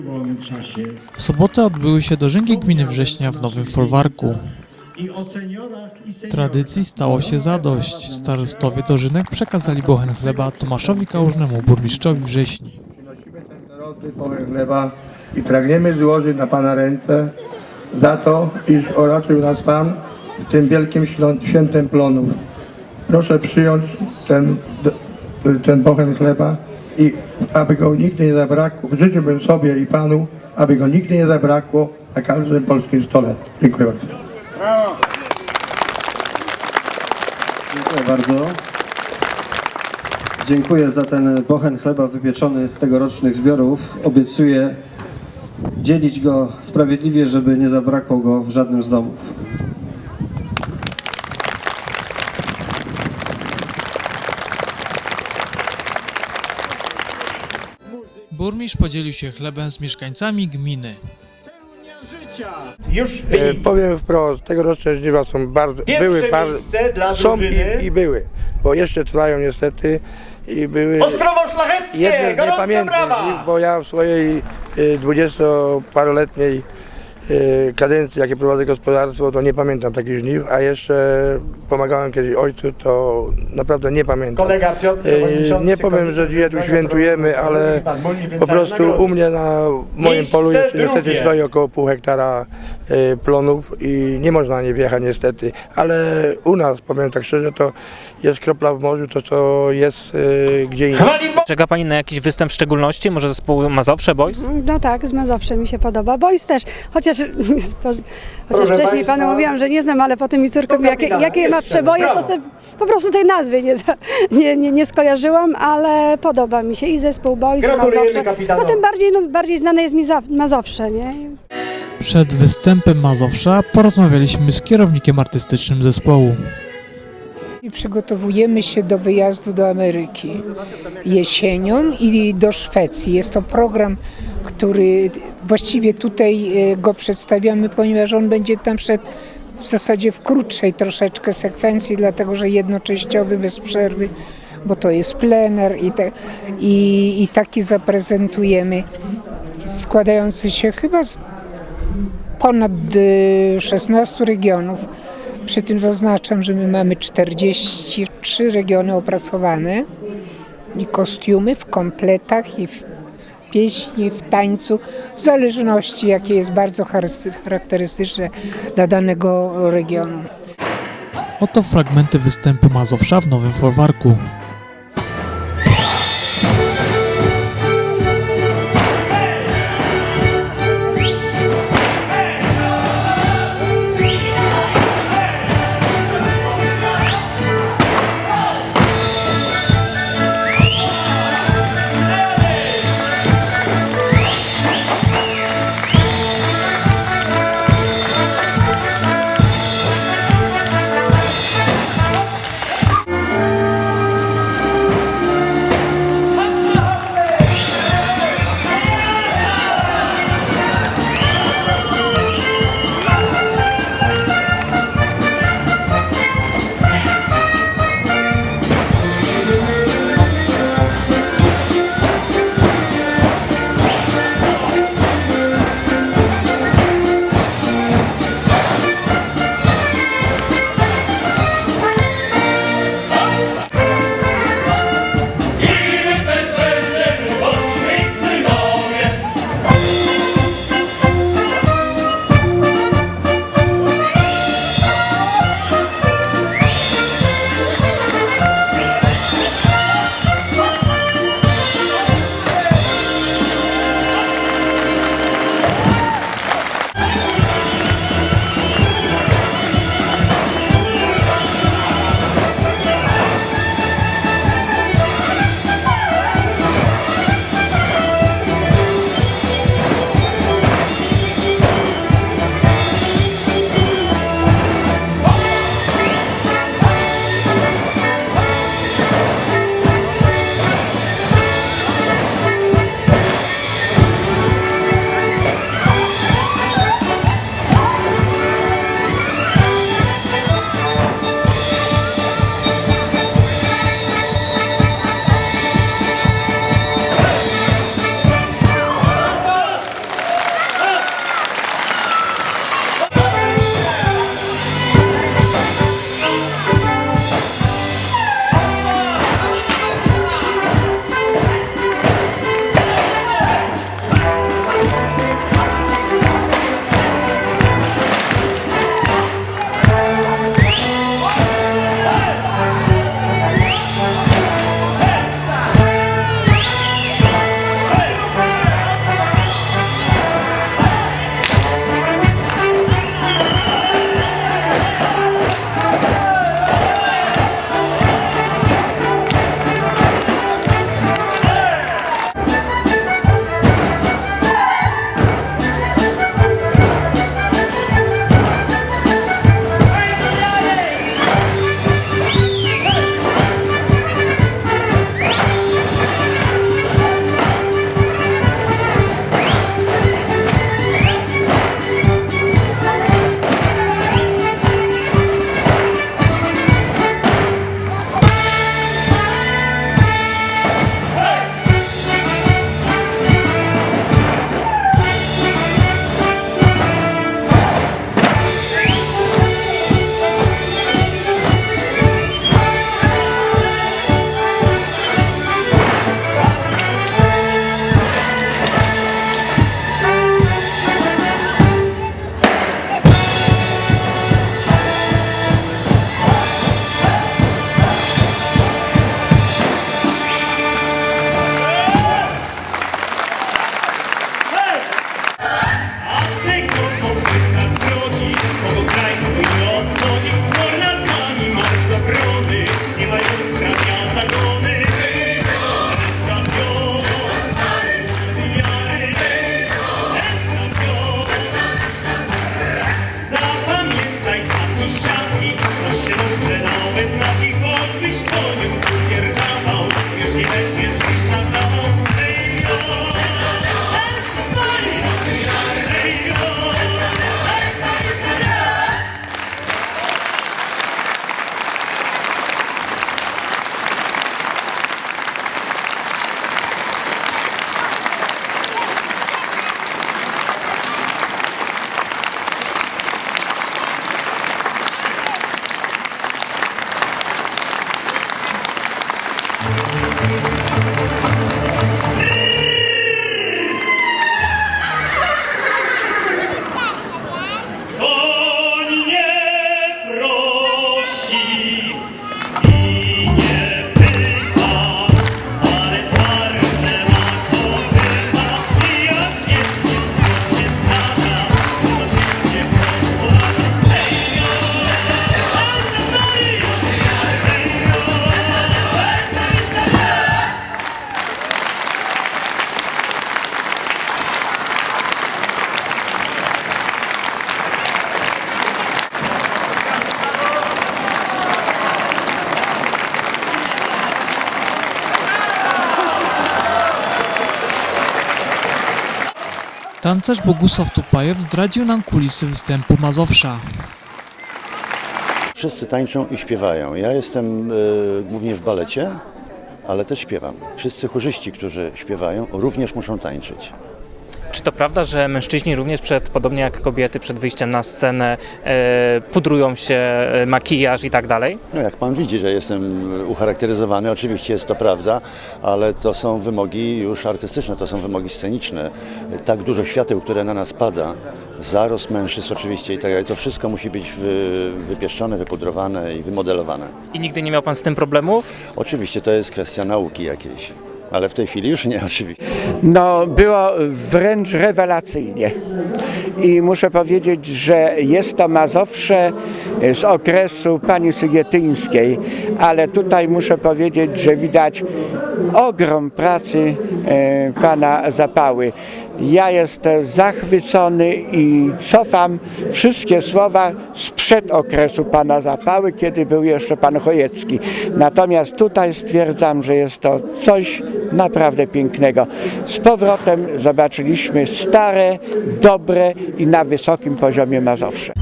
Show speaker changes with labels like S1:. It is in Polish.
S1: w.
S2: W sobotę odbyły się dożynki gminy Września w Nowym Folwarku. Tradycji stało się zadość. Starostowie dożynek przekazali bochen chleba Tomaszowi Kałużnemu, burmistrzowi Wrześni.
S3: Przynosimy ten narodny połę chleba i pragniemy złożyć na Pana ręce za to, iż oraczył nas Pan tym wielkim świętem plonów. Proszę przyjąć ten, ten bochen chleba i aby go nigdy nie zabrakło, życzyłbym sobie i Panu, aby go nigdy nie zabrakło na każdym polskim stole. Dziękuję bardzo.
S4: Dziękuję bardzo. Dziękuję za ten bochen chleba wypieczony z tegorocznych zbiorów. Obiecuję dzielić go sprawiedliwie, żeby nie zabrakło go w żadnym z domów.
S2: Burmistrz podzielił się chlebem z mieszkańcami gminy.
S1: Już
S3: E,
S1: wynik.
S3: powiem wprost, tegoroczne żniwa są bardzo,
S1: Pierwsze
S3: były bardzo,
S1: miejsce dla
S3: są
S1: drużyny.
S3: i, i były, bo jeszcze trwają niestety i były
S1: Ostrowo Szlacheckie!
S3: jedne z
S1: Gorące
S3: niepamiętnych
S1: brawa!
S3: bo ja w swojej y, dwudziestoparoletniej kadencji, jakie prowadzę gospodarstwo, to nie pamiętam takich żniw, a jeszcze pomagałem kiedyś ojcu, to naprawdę nie pamiętam.
S1: Kolega Piotr,
S3: Y,
S1: przewodniczący
S3: Nie powiem, że dzisiaj tu świętujemy, ale po prostu u mnie na moim polu jest niestety stoi około pół hektara y, plonów i nie można na nie wjechać niestety, ale u nas, powiem tak szczerze, to jest kropla w morzu, to co jest y, gdzie indziej.
S5: Czeka Pani na jakiś występ w szczególności? Może zespół Mazowsze Boys?
S6: No tak, z Mazowsze mi się podoba. Boys też, chociaż, chociaż
S1: Proszę
S6: wcześniej
S1: państwa.
S6: panu mówiłam, że nie znam, ale potem mi córką
S1: Do
S6: jakie,
S1: kapitana,
S6: jakie ma
S1: jeszcze,
S6: przeboje, to
S1: brawo.
S6: sobie po prostu tej nazwy nie, za- nie, nie, nie skojarzyłam, ale podoba mi się i zespół Boys, i
S1: Gratulujemy
S6: Mazowsze. No tym bardziej, no, bardziej znane jest mi za- Mazowsze, nie?
S2: Przed występem Mazowsza porozmawialiśmy z kierownikiem artystycznym zespołu.
S7: I przygotowujemy się do wyjazdu do Ameryki jesienią i do Szwecji. Jest to program, który właściwie tutaj e, go przedstawiamy, ponieważ on będzie tam szedł w zasadzie w krótszej troszeczkę sekwencji, dlatego że jednoczęściowy, bez przerwy, bo to jest plener i, te, i, i taki zaprezentujemy, składający się chyba z ponad y, 16 regionów. Przy tym zaznaczam, że my mamy 43 regiony opracowane i kostiumy w kompletach i w pieśni, w tańcu, w zależności jakie jest bardzo charakterystyczne dla danego regionu.
S2: Oto fragmenty występu Mazowsza w Nowym Folwarku. 想你。Tancerz Bogusław Tupajew zdradził nam kulisy występu Mazowsza.
S8: Wszyscy tańczą i śpiewają. Ja jestem e, głównie w balecie, ale też śpiewam. Wszyscy chórzyści, którzy śpiewają, również muszą tańczyć.
S5: Czy to prawda, że mężczyźni również przed, podobnie jak kobiety, przed wyjściem na scenę e, pudrują się, e, makijaż i tak dalej?
S8: No jak pan widzi, że jestem ucharakteryzowany, oczywiście jest to prawda, ale to są wymogi już artystyczne, to są wymogi sceniczne. Tak dużo świateł, które na nas pada, zarost mężczyzn oczywiście i tak dalej, to wszystko musi być wy, wypieszczone, wypudrowane i wymodelowane.
S5: I nigdy nie miał pan z tym problemów?
S8: Oczywiście to jest kwestia nauki jakiejś, ale w tej chwili już nie oczywiście.
S9: No, było wręcz rewelacyjnie. I muszę powiedzieć, że jest to Mazowsze z okresu pani Sygietyńskiej, ale tutaj muszę powiedzieć, że widać ogrom pracy e, pana Zapały. Ja jestem zachwycony i cofam wszystkie słowa sprzed okresu pana Zapały, kiedy był jeszcze pan Chojecki. Natomiast tutaj stwierdzam, że jest to coś naprawdę pięknego. Z powrotem zobaczyliśmy stare, dobre i na wysokim poziomie Mazowsze.